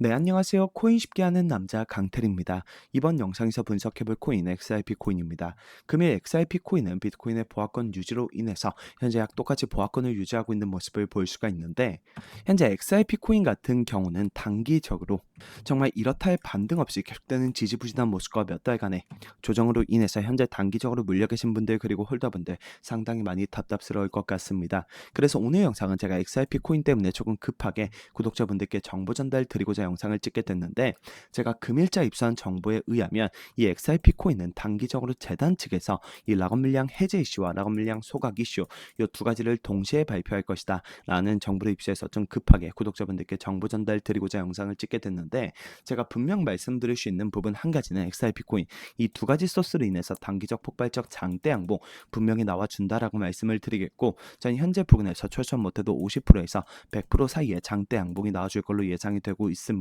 네, 안녕하세요. 코인 쉽게 하는 남자 강태리입니다. 이번 영상에서 분석해볼 코인 XRP 코인입니다. 금일 XRP 코인은 비트코인의 보합권 유지로 인해서 현재 약 똑같이 보합권을 유지하고 있는 모습을 볼 수가 있는데 현재 XRP 코인 같은 경우는 단기적으로 정말 이렇다 할 반등 없이 계속되는 지지부진한 모습과 몇 달간의 조정으로 인해서 현재 단기적으로 물려 계신 분들 그리고 홀더분들 상당히 많이 답답스러울 것 같습니다. 그래서 오늘 영상은 제가 XRP 코인 때문에 조금 급하게 구독자분들께 정보 전달 드리고자 영상을 찍게 됐는데 제가 금일자 입수한 정보에 의하면 이 XRP 코인은 단기적으로 재단 측에서 이 락업 물량 해제 이슈와 락업 물량 소각 이슈 이 두 가지를 동시에 발표할 것이다 라는 정보를 입수해서 좀 급하게 구독자분들께 정보 전달 드리고자 영상을 찍게 됐는데 제가 분명 말씀드릴 수 있는 부분 한 가지는 XRP 코인 이 두 가지 소스로 인해서 단기적 폭발적 장대 양봉 분명히 나와준다라고 말씀을 드리겠고 저는 현재 부근에서 최소 못해도 50%에서 100% 사이에 장대 양봉이 나와줄 걸로 예상이 되고 있습니다.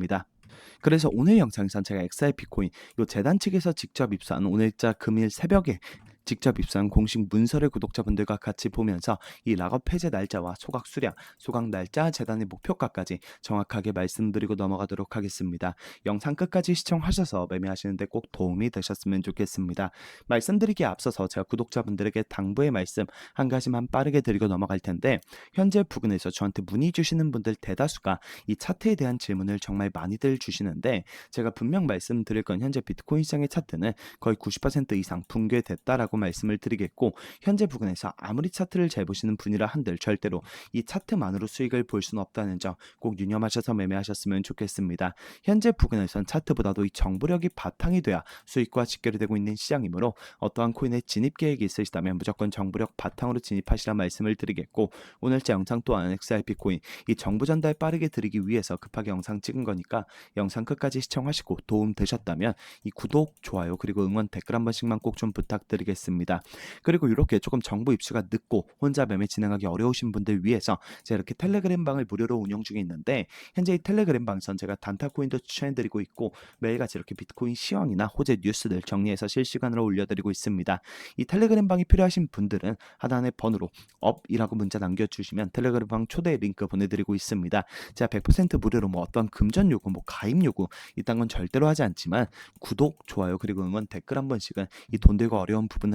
그래서 오늘 영상에선 제가 XRP 코인 요 재단 측에서 직접 입수한 오늘자 금일 새벽에 직접 입수한 공식 문서를 구독자분들과 같이 보면서 이 락업 해제 날짜와 소각 수량, 소각 날짜, 재단의 목표가까지 정확하게 말씀드리고 넘어가도록 하겠습니다. 영상 끝까지 시청하셔서 매매하시는데 꼭 도움이 되셨으면 좋겠습니다. 말씀드리기에 앞서서 제가 구독자분들에게 당부의 말씀 한 가지만 빠르게 드리고 넘어갈 텐데 현재 부근에서 저한테 문의 주시는 분들 대다수가 이 차트에 대한 질문을 정말 많이들 주시는데 제가 분명 말씀드릴 건 현재 비트코인 시장의 차트는 거의 90% 이상 붕괴됐다라고 말씀을 드리겠고 현재 부근에서 아무리 차트를 잘 보시는 분이라 한들 절대로 이 차트만으로 수익을 볼 수는 없다는 점 꼭 유념하셔서 매매하셨으면 좋겠습니다. 현재 부근에선 차트보다도 이 정보력이 바탕이 돼야 수익과 직결이 되고 있는 시장이므로 어떠한 코인에 진입 계획이 있으시다면 무조건 정보력 바탕으로 진입하시라 말씀을 드리겠고 오늘자 영상 또한 XRP 코인 이 정보 전달 빠르게 드리기 위해서 급하게 영상 찍은 거니까 영상 끝까지 시청하시고 도움 되셨다면 이 구독, 좋아요 그리고 응원 댓글 한 번씩만 꼭 좀 부탁드리겠습니다. 그리고 이렇게 조금 정보 입수가 늦고 혼자 매매 진행하기 어려우신 분들 위해서 제가 이렇게 텔레그램 방을 무료로 운영 중에 있는데 현재 이 텔레그램 방선 제가 단타 코인도 추천해드리고 있고 매일같이 이렇게 비트코인 시황이나 호재 뉴스들 정리해서 실시간으로 올려드리고 있습니다. 이 텔레그램 방이 필요하신 분들은 하단의 번호로 업이라고 문자 남겨주시면 텔레그램 방 초대 링크 보내드리고 있습니다. 제가 100% 무료로 뭐 어떤 금전 요구, 뭐 가입 요구 이딴 건 절대로 하지 않지만 구독, 좋아요 그리고 응원 댓글 한 번씩은 이 돈 들고 어려운 부분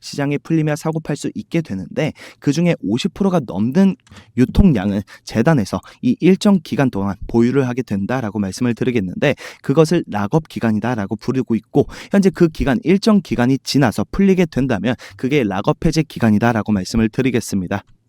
시장에 풀리며 사고 팔 수 있게 되는데 그 중에 50%가 넘는 유통량은 재단에서 이 일정 기간 동안 보유를 하게 된다라고 말씀을 드리겠는데 그것을 락업 기간이다라고 부르고 있고 현재 그 기간 일정 기간이 지나서 풀리게 된다면 그게 락업 해제 기간이다라고 말씀을 드리겠습니다.